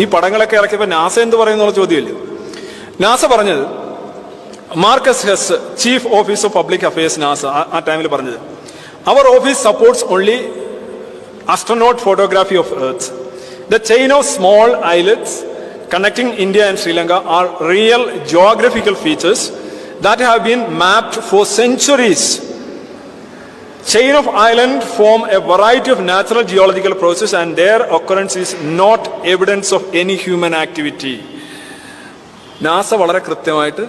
ഈ പടങ്ങളൊക്കെ ഇറക്കിയപ്പോൾ നാസ എന്ത് പറയുന്നുള്ള ചോദ്യമില്ല. നാസ പറഞ്ഞത് Marcus Hess chief office of public affairs NASA ആ ടൈമിൽ പറഞ്ഞത്. അവർ office supports only astronaut photography of earth the chain of small islets connecting India and Sri Lanka are real geographical features that have been mapped for centuries Chain of island form a variety of natural geological processes and their occurrence is not evidence of any human activity. NASA വളരെ കൃത്യമായിട്ട്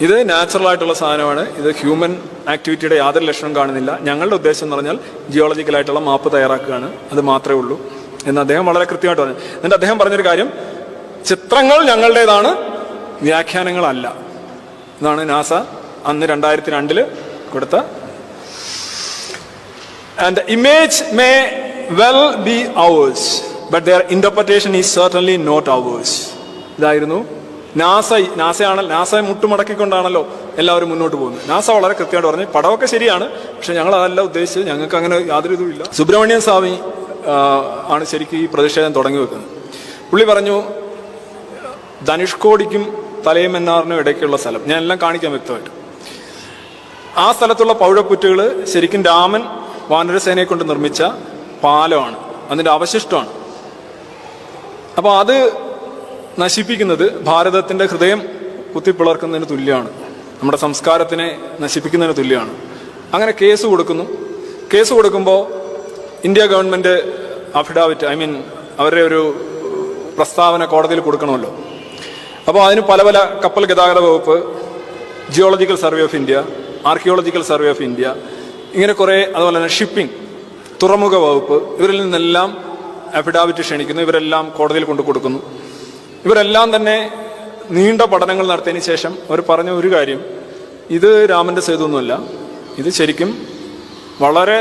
ഇത് natural ആയിട്ടുള്ള സാധനമാണ്. ഇത് human ആക്ടിവിറ്റിയുടെ യാതൊരു ലക്ഷണം കാണുന്നില്ല. ഞങ്ങളുടെ ഉദ്ദേശം എന്ന് പറഞ്ഞാൽ ജിയോളജിക്കലായിട്ടുള്ള മാപ്പ് തയ്യാറാക്കുകയാണ്. അത് മാത്രമേ ഉള്ളൂ എന്ന് അദ്ദേഹം വളരെ കൃത്യമായിട്ട് പറഞ്ഞു. എന്നിട്ട് അദ്ദേഹം പറഞ്ഞൊരു കാര്യം. ചിത്രങ്ങൾ ഞങ്ങളുടേതാണ് വ്യാഖ്യാനങ്ങളല്ല. എന്നാണ് നാസ അന്ന് രണ്ടായിരത്തി രണ്ടിൽ കൊടുത്ത and image may well be ours but their interpretation is certainly not ours ഇതായിരുന്നു. നാസ നാസയാണ് നാസ മുട്ടുമടക്കിക്കൊണ്ടാണല്ലോ എല്ലാവരും മുന്നോട്ട് പോകുന്നത്. നാസ വളരെ കൃത്യമായിട്ട് പറഞ്ഞു പടമൊക്കെ ശരിയാണ് പക്ഷെ ഞങ്ങൾ അതല്ല ഉദ്ദേശിച്ചത് ഞങ്ങൾക്ക് അങ്ങനെ യാതൊരു ഇതുമില്ല സുബ്രഹ്മണ്യൻ സ്വാമി ആണ് ശരിക്കും ഈ പ്രതിഷേധം തുടങ്ങി വെക്കുന്നത്. പുള്ളി പറഞ്ഞു ധനുഷ്കോടിക്കും തലയമെന്നാറിനും ഇടയ്ക്കുള്ള സ്ഥലം. ഞാൻ എല്ലാം കാണിക്കാൻ വ്യക്തമായിട്ട്. ആ സ്ഥലത്തുള്ള പൗഴപ്പുറ്റുകൾ ശരിക്കും രാമൻ വാനരസേനയെ കൊണ്ട് നിർമ്മിച്ച പാലമാണ്. അതിന്റെ അവശിഷ്ടമാണ്. അപ്പോൾ അത് നശിപ്പിക്കുന്നത് ഭാരതത്തിന്റെ ഹൃദയം കുത്തിപ്പിളർക്കുന്നതിന് തുല്യമാണ്. നമ്മുടെ സംസ്കാരത്തിനെ നശിപ്പിക്കുന്നതിന് തുല്യമാണ്. അങ്ങനെ കേസ് കൊടുക്കുന്നു. കേസ് കൊടുക്കുമ്പോൾ India government affidavit I mean അവരുടെ ഒരു പ്രസ്താവന കോടതിയിൽ കൊടുക്കണമല്ലോ. അപ്പോൾ അതിന് പല പല കപ്പൽ ഗതാഗത വകുപ്പ് geological survey of India archaeological survey of India ഇങ്ങനെ കുറേ അതുപോലെ തന്നെ ഷിപ്പിംഗ് തുറമുഖ വകുപ്പ് ഇവരിൽ നിന്നെല്ലാം അഫിഡാവിറ്റ് ക്ഷണിക്കുന്നു ഇവരെല്ലാം കോടതിയിൽ കൊണ്ടു കൊടുക്കുന്നു. ഇവരെല്ലാം തന്നെ നീണ്ട പഠനങ്ങൾ നടത്തിയതിന് ശേഷം അവർ പറഞ്ഞ ഒരു കാര്യം ഇത് രാമന്റെ സേതുവൊന്നുമല്ല ഇത് ശരിക്കും വളരെ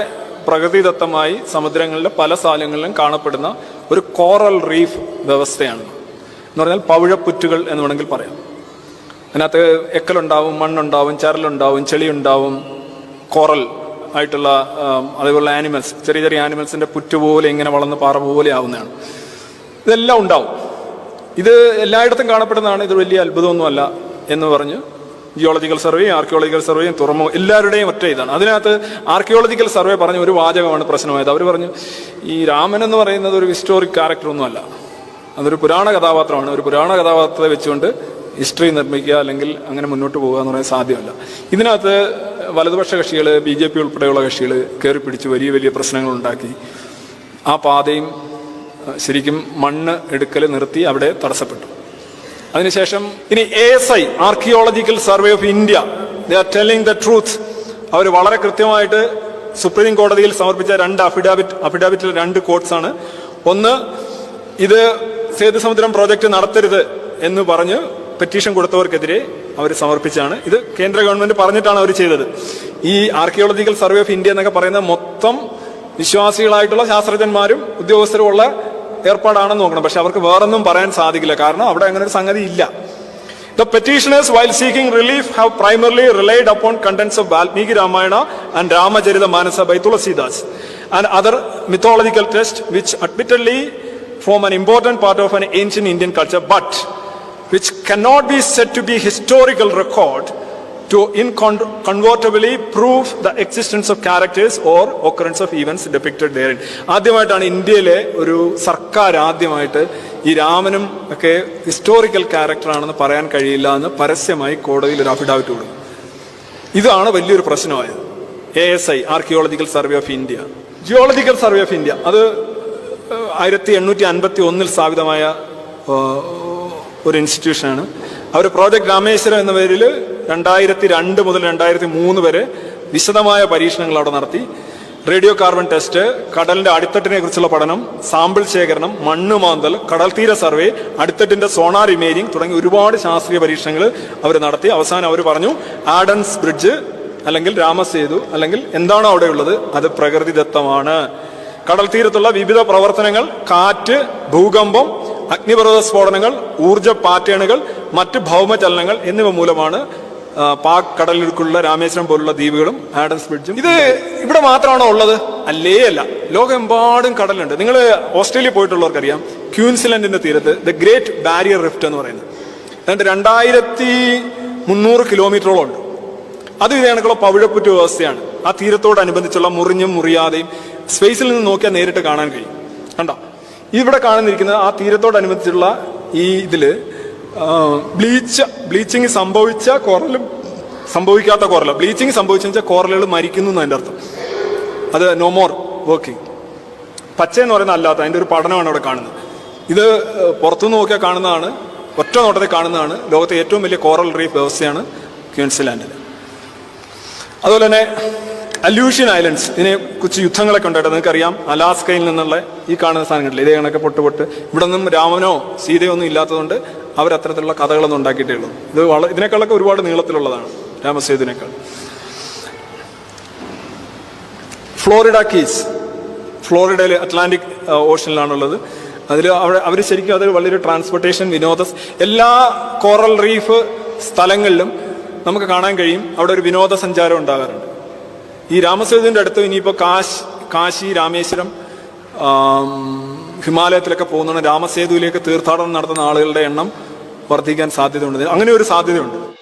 പ്രകൃതിദത്തമായി സമുദ്രങ്ങളിലെ പല സ്ഥലങ്ങളിലും കാണപ്പെടുന്ന ഒരു കോറൽ റീഫ് വ്യവസ്ഥയാണ്. എന്ന് പറഞ്ഞാൽ പവിഴപ്പുറ്റുകൾ എന്ന് വേണമെങ്കിൽ പറയാം. അതിനകത്ത് എക്കലുണ്ടാവും മണ്ണുണ്ടാവും ചരലുണ്ടാവും ചെളിയുണ്ടാവും കോറൽ. ആയിട്ടുള്ള അതേപോലെ ആനിമൽസ് ചെറിയ ചെറിയ ആനിമൽസിന്റെ പുറ്റ് പോലെ ഇങ്ങനെ വളർന്ന് പാറ പോലെ ആവുന്നതാണ്. ഇതെല്ലാം ഉണ്ടാവും. ഇത് എല്ലായിടത്തും കാണപ്പെടുന്നതാണ്. ഇത് വലിയ അത്ഭുതമൊന്നുമല്ല എന്ന് പറഞ്ഞ് ജിയോളജിക്കൽ സർവേയും ആർക്കിയോളജിക്കൽ സർവേയും തുറമോ എല്ലാവരുടെയും ഒറ്റ ഇതാണ്. അതിനകത്ത് ആർക്കിയോളജിക്കൽ സർവേ പറഞ്ഞ ഒരു വാചകമാണ് പ്രശ്നമായത്. അവർ പറഞ്ഞു ഈ രാമൻ എന്ന് പറയുന്നത് ഒരു ഹിസ്റ്റോറിക് ക്യാരക്ടർ ഒന്നുമല്ല. അതൊരു പുരാണ കഥാപാത്രമാണ്. ഒരു പുരാണ കഥാപാത്രത്തെ വെച്ചുകൊണ്ട് ഹിസ്റ്ററി നിർമ്മിക്കുക അല്ലെങ്കിൽ അങ്ങനെ മുന്നോട്ട് പോകുക എന്ന് പറയാൻ സാധ്യമല്ല. ഇതിനകത്ത് വലതുപക്ഷ കക്ഷികൾ ബി ജെ പി ഉൾപ്പെടെയുള്ള കക്ഷികൾ കയറി പിടിച്ച് വലിയ വലിയ പ്രശ്നങ്ങൾ ഉണ്ടാക്കി ആ പാതയും ശരിക്കും മണ്ണ് എടുക്കൽ നിർത്തി അവിടെ തടസ്സപ്പെട്ടു. അതിനുശേഷം ഇനി A S I archaeological survey of India they are telling the truth അവർ വളരെ കൃത്യമായിട്ട് സുപ്രീം കോടതിയിൽ സമർപ്പിച്ച രണ്ട് അഫിഡാവിറ്റ് അഫിഡാവിറ്റിൽ രണ്ട് കോട്ട്സ് ആണ്. ഒന്ന് ഇത് സേതുസമുദ്രം പ്രോജക്റ്റ് നടത്തരുത് എന്ന് പറഞ്ഞ് പെറ്റീഷൻ കൊടുത്തവർക്കെതിരെ അവർ സമർപ്പിച്ചാണ്. ഇത് കേന്ദ്ര ഗവൺമെന്റ് പറഞ്ഞിട്ടാണ് അവർ ചെയ്തത്. ഈ ആർക്കിയോളജിക്കൽ സർവേ ഓഫ് ഇന്ത്യ എന്നൊക്കെ പറയുന്ന മൊത്തം വിശ്വാസികളായിട്ടുള്ള ശാസ്ത്രജ്ഞന്മാരും ഉദ്യോഗസ്ഥരും ഉള്ള ഏർപ്പാടാണെന്ന് നോക്കണം. പക്ഷെ അവർക്ക് വേറൊന്നും പറയാൻ സാധിക്കില്ല. കാരണം അവിടെ അങ്ങനെ ഒരു സംഗതി ഇല്ല. The petitioners while seeking relief have primarily relied upon contents of Valmiki Ramayana and Ramacharita Manasa by Tulsidas. And other mythological texts which admittedly form an important part of an ancient Indian culture but which cannot be said to be historical record to incontrovertibly prove the existence of characters or occurrence of events depicted therein. ആദ്യമായിട്ടാണ് ഇന്ത്യയിലെ ഒരു സർക്കാർ ആദ്യമായിട്ട് ഈ രാമനും ഒക്കെ historical ക്യാരക്ടറാണെന്ന് പറയാൻ കഴിയില്ല എന്ന് പരസ്യമായി കോടതിയിൽ ഒരു അഫിഡാവിറ്റ് കൊടുക്കും ഇതാണ് വലിയൊരു പ്രശ്നമായത്. A S I archaeological survey of India geological survey of India അത് ആയിരത്തി എണ്ണൂറ്റി അൻപത്തി ഒന്നിൽ സ്ഥാപിതമായ ഒരു ഇൻസ്റ്റിറ്റ്യൂഷനാണ് അവർ പ്രോജക്റ്റ് രാമേശ്വരം എന്ന പേരിൽ രണ്ടായിരത്തി രണ്ട് മുതൽ രണ്ടായിരത്തി മൂന്ന് വരെ വിശദമായ പരീക്ഷണങ്ങൾ അവിടെ നടത്തി. റേഡിയോ കാർബൺ ടെസ്റ്റ് കടലിന്റെ അടിത്തട്ടിനെ കുറിച്ചുള്ള പഠനം സാമ്പിൾ ശേഖരണം മണ്ണ് മാന്തൽ കടൽ തീര സർവേ അടിത്തട്ടിന്റെ സോണാർ ഇമേജിംഗ് തുടങ്ങി ഒരുപാട് ശാസ്ത്രീയ പരീക്ഷണങ്ങൾ അവർ നടത്തി. അവസാനം അവർ പറഞ്ഞു ആഡൻസ് ബ്രിഡ്ജ് അല്ലെങ്കിൽ രാമസേതു അല്ലെങ്കിൽ എന്താണോ അവിടെ ഉള്ളത് അത് പ്രകൃതിദത്തമാണ്. കടൽ തീരത്തുള്ള വിവിധ പ്രവർത്തനങ്ങൾ കാറ്റ് ഭൂകമ്പം അഗ്നിപർവത സ്ഫോടനങ്ങൾ ഊർജ പാറ്റേണുകൾ മറ്റ് ഭൗമചലനങ്ങൾ എന്നിവ മൂലമാണ് പാക് കടലിടുക്കുള്ള രാമേശ്വരം പോലുള്ള ദ്വീപുകളും ആഡംസ് ബ്രിഡ്ജും ഇത് ഇവിടെ മാത്രമാണോ ഉള്ളത്? അല്ലേ അല്ല. ലോകമെമ്പാടും കടലുണ്ട്. നിങ്ങൾ ഓസ്ട്രേലിയ പോയിട്ടുള്ളവർക്കറിയാം ക്യൂൻസിലൻഡിന്റെ തീരത്ത് ദ ഗ്രേറ്റ് ബാരിയർ റിഫ്റ്റ് എന്ന് പറയുന്നത്. ഏതാണ്ട് രണ്ടായിരത്തി മുന്നൂറ് കിലോമീറ്ററോളം ഉണ്ട്. അത് ഇത് കണക്കുള്ള പവിഴപ്പുറ്റ് വ്യവസ്ഥയാണ്. ആ തീരത്തോടനുബന്ധിച്ചുള്ള മുറിഞ്ഞും മുറിയാതെയും സ്പേസിൽ നിന്ന് നോക്കിയാൽ നേരിട്ട് കാണാൻ കഴിയും. കണ്ടോ? ഇവിടെ കാണുന്നിരിക്കുന്നത് ആ തീരത്തോടനുബന്ധിച്ചുള്ള ഈ ഇതിൽ ബ്ലീച്ച് ബ്ലീച്ചിങ് സംഭവിച്ച കോറലും സംഭവിക്കാത്ത കോറല. ബ്ലീച്ചിങ് സംഭവിച്ച കോറലുകൾ മരിക്കുന്നു എന്ന് അർത്ഥം. അത് നോ മോർ വർക്കിംഗ് പച്ച എന്ന് പറയുന്ന അല്ലാത്ത അതിന്റെ ഒരു പഠനമാണ് അവിടെ കാണുന്നത്. ഇത് പുറത്തു പുറത്തുനിന്ന് നോക്കിയാൽ കാണുന്നതാണ് ഒറ്റ നോട്ടത്തിൽ കാണുന്നതാണ് ലോകത്തെ ഏറ്റവും വലിയ കോറൽ റീഫ് വ്യവസ്ഥയാണ് ക്യൂൻസ്ലാൻഡിൽ അതുപോലെ തന്നെ അല്യൂഷ്യൻ ഐലൻഡ്സ് ഇതിനെ കുറിച്ച് യുദ്ധങ്ങളൊക്കെ ഉണ്ടായിട്ട് നിങ്ങൾക്കറിയാം. അലാസ്കയിൽ നിന്നുള്ള ഈ കാണുന്ന സാധനങ്ങളില്ല? ഇതേ കണക്കെ പൊട്ട് പൊട്ട് ഇവിടെ നിന്നും രാമനോ സീതയോ ഒന്നും ഇല്ലാത്തതുകൊണ്ട് അവർ അത്തരത്തിലുള്ള കഥകളൊന്നും ഉണ്ടാക്കിയിട്ടേ ഉള്ളൂ ഇത് വള ഇതിനേക്കാളൊക്കെ ഒരുപാട് നീളത്തിലുള്ളതാണ് രാമസേതുവിനേക്കാൾ. Florida Keys. ഫ്ലോറിഡയിൽ അറ്റ്ലാന്റിക് ഓഷനിലാണുള്ളത്. അതിൽ അവർ അവർ ശരിക്കും അത് വളരെ ട്രാൻസ്പോർട്ടേഷൻ വിനോദ എല്ലാ കോറൽ റീഫ് സ്ഥലങ്ങളിലും നമുക്ക് കാണാൻ കഴിയും. അവിടെ ഒരു വിനോദസഞ്ചാരം ഉണ്ടാകാറുണ്ട്. ഈ രാമസേതുവിന്റെ അടുത്ത് ഇനിയിപ്പോൾ കാശ് കാശി രാമേശ്വരം ഹിമാലയത്തിലൊക്കെ പോകുന്ന രാമസേതുവിലേക്ക് തീർത്ഥാടനം നടത്തുന്ന ആളുകളുടെ എണ്ണം വർദ്ധിക്കാൻ സാധ്യതയുണ്ട്. അങ്ങനെ ഒരു സാധ്യതയുണ്ട്.